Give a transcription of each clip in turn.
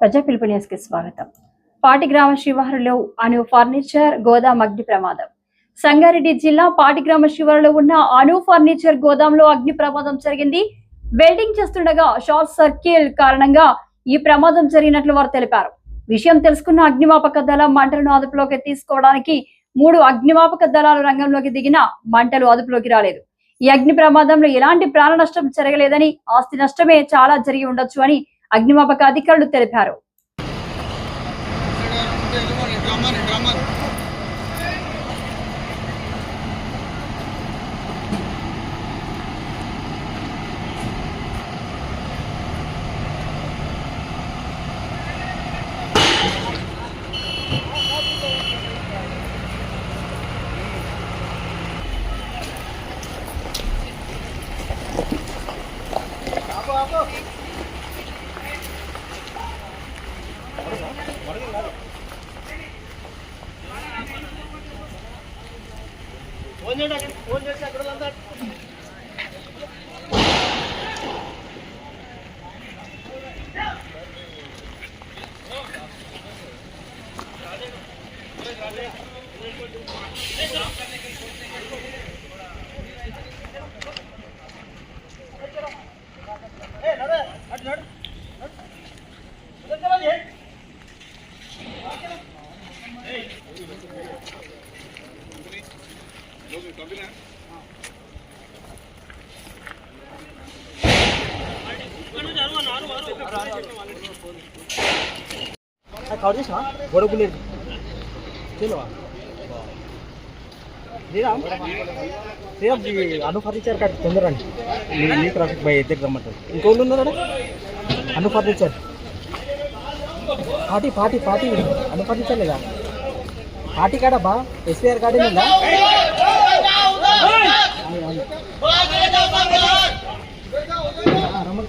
ప్రజా పిలుపు న్యూస్కి స్వాగతం పాటిగ్రామ శివారులో అను ఫర్నిచర్ గోదాం అగ్ని ప్రమాదం. సంగారెడ్డి జిల్లా పాటిగ్రామ శివారులో ఉన్న అను ఫర్నిచర్ గోదాంలో అగ్ని ప్రమాదం జరిగింది. వెల్డింగ్ చేస్తుండగా షార్ట్ సర్కిల్ కారణంగా ఈ ప్రమాదం జరిగినట్లు వారు తెలిపారు. విషయం తెలుసుకున్న అగ్నిమాపక దళం మంటలను అదుపులోకి తీసుకోవడానికి మూడు అగ్నిమాపక దళాలు రంగంలోకి దిగిన మంటలు అదుపులోకి రాలేదు. ఈ అగ్ని ప్రమాదంలో ఎలాంటి ప్రాణ నష్టం జరగలేదని ఆస్తి నష్టమే చాలా జరిగి ఉండొచ్చు అని అగ్నిమాపక అధికారులు తెలిపారు. డ్రమ్మర్ డ్రమ్మర్ కవర్ చేసినా? గొడవ లేదు? తెలియవా శ్రీరామ్ శ్రీరామ్ అను ఫర్నిచర్ కాదు తొందరండి నీకు ట్రాఫిక్ బై దగ్గర రమ్మంటారు. ఇంకోళ్ళు ఉన్నారా Anu furniture party party party. Anu furniture లేదా? పార్టీ కాడా బా? ఎస్పీఆర్ રમત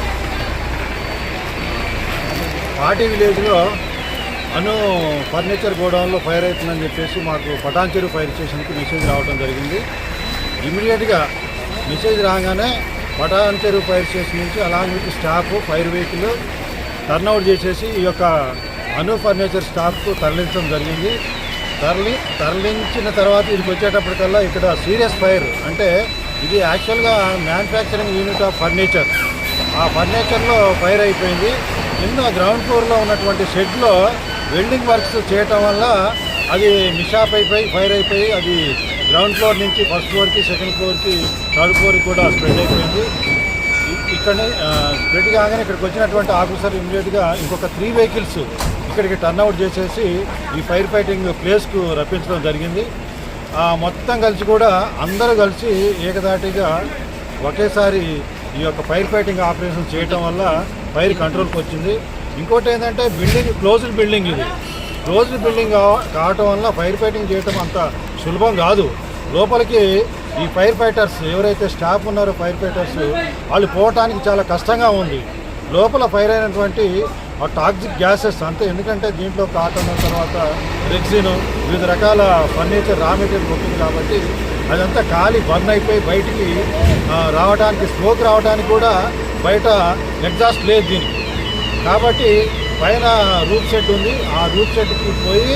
పార్టీ విలేజ్లో అను ఫర్నిచర్ గోడౌన్లో ఫైర్ అవుతుందని చెప్పేసి మాకు పటాన్చెరు ఫైర్ స్టేషన్కి మెసేజ్ రావడం జరిగింది. ఇమీడియట్గా మెసేజ్ రాగానే పటాన్చెరు ఫైర్ స్టేషన్ నుంచి along with staff fire vehicle turnout చేసేసి ఈ యొక్క అను ఫర్నిచర్ స్టాఫ్కు తరలించడం జరిగింది. తరలి తరలించిన తర్వాత ఇక్కడికి వచ్చేటప్పటికల్లా ఇక్కడ సీరియస్ ఫైర్ అంటే ఇది యాక్చువల్గా మ్యానుఫ్యాక్చరింగ్ యూనిట్ ఆఫ్ ఫర్నిచర్. ఆ ఫర్నిచర్లో ఫైర్ అయిపోయింది. కింద గ్రౌండ్ ఫ్లోర్లో ఉన్నటువంటి షెడ్లో వెల్డింగ్ వర్క్స్ చేయటం వల్ల అది మిషాప్ అయిపోయి ఫైర్ అయిపోయి అది గ్రౌండ్ ఫ్లోర్ నుంచి ఫస్ట్ ఫ్లోర్కి సెకండ్ ఫ్లోర్కి థర్డ్ ఫ్లోర్కి కూడా స్ప్రెడ్ అయిపోయింది. ఇక్కడ ఇక్కడనే స్ప్రెడ్ కాగానే ఇక్కడికి వచ్చినటువంటి ఆఫీసర్ ఇమీడియట్గా ఇంకొక త్రీ వెహికల్స్ ఇక్కడికి టర్న్అవుట్ చేసేసి ఈ ఫైర్ ఫైటింగ్ ప్లేస్కు రప్పించడం జరిగింది. మొత్తం కలిసి కూడా అందరూ కలిసి ఏకదాటిగా ఒకేసారి ఈ యొక్క ఫైర్ ఫైటింగ్ ఆపరేషన్ చేయటం వల్ల ఫైర్ కంట్రోల్కి వచ్చింది. ఇంకోటి ఏంటంటే బిల్డింగ్ క్లోజ్డ్ బిల్డింగ్ ఇది. క్లోజ్డ్ బిల్డింగ్ కావటం వల్ల ఫైర్ ఫైటింగ్ చేయటం అంత సులభం కాదు. లోపలికి ఈ ఫైర్ ఫైటర్స్ ఎవరైతే స్టాఫ్ ఉన్నారో ఫైర్ ఫైటర్స్ వాళ్ళు పోవటానికి చాలా కష్టంగా ఉంది. లోపల ఫైర్ అయినటువంటి ఆ టాక్సిక్ గ్యాసెస్ అంతే. ఎందుకంటే దీంట్లో కాటన్ తర్వాత రెక్సిన్ వివిధ రకాల ఫర్నిచర్ రా మెటీరియల్ ఉంటుంది కాబట్టి అదంతా ఖాళీ బర్న్ అయిపోయి బయటికి రావడానికి స్మోక్ రావడానికి కూడా బయట ఎగ్జాస్ట్ లేదు దీనికి. కాబట్టి పైన రూప్ సెట్ ఉంది. ఆ రూప్ సెట్కి పోయి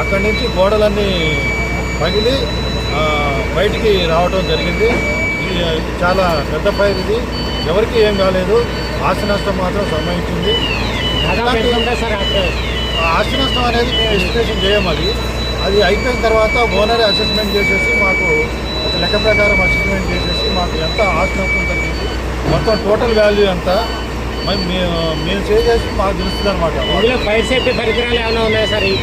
అక్కడి నుంచి గోడలన్నీ పగిలి బయటికి రావడం జరిగింది. ఇది చాలా పెద్ద ఫైర్ ఇది. ఎవరికి ఏం కాలేదు. ఆస్తి నష్టం మాత్రం సంభవించింది. ఆస్తి నష్టం అనేది మేము ఎస్టిమేషన్ చేయం అది. అది అయిపోయిన తర్వాత ఓనర్ అసెస్మెంట్ చేసేసి మాకు ఒక లెక్క ప్రకారం అసెస్మెంట్ చేసేసి మాకు ఎంత ఆస్తి నష్టం మొత్తం టోటల్ వాల్యూ ఎంత? మరి మేము మేము చేసేసి మాకు తెలుస్తుంది అనమాట ఫైర్ సేఫ్టీ పరికరాలు ఏమైనా ఉన్నాయా సార్ ఈ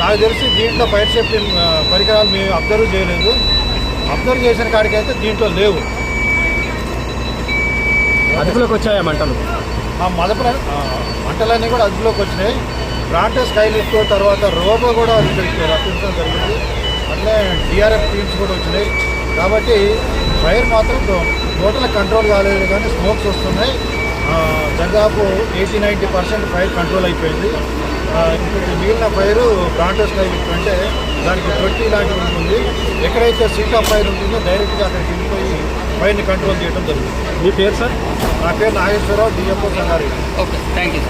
నాకు తెలిసి దీంట్లో ఫైర్ సేఫ్టీ పరికరాలు మేము అబ్జర్వ్ చేయలేదు. అబ్జర్వ్ చేసిన కాడికైతే దీంట్లో లేవు. అదుపులోకి వచ్చాయా మంటలు? ఆ మదప మంటలన్నీ కూడా అదుపులోకి వచ్చినాయి. బ్రాంటెస్ స్కైలిఫ్ట్ తర్వాత రోబో కూడా రప్పించడం జరిగింది. అట్లే డిఆర్ఎఫ్ టీమ్స్ కూడా వచ్చినాయి. కాబట్టి ఫైర్ మాత్రం టోటల్ కంట్రోల్ కాలేదు కానీ స్మోక్స్ వస్తున్నాయి. దాదాపు eighty ninety percent fire control అయిపోయింది. ఇంకొక మిగిలిన ఫైరు బ్రాంటెస్ స్కైలిఫ్ట్ అంటే దానికి తొట్టి లాంటిది ఉంటుంది. ఎక్కడైతే సీట్ ఆఫ్ ఫైర్ ఉంటుందో డైరెక్ట్గా అక్కడికి వెళ్ళిపోయి ఫైర్ని కంట్రోల్ చేయడం జరుగుతుంది. మీ పేరు సార్? నా పేరు Nageswararao DFO Sangareddy. Okay thank you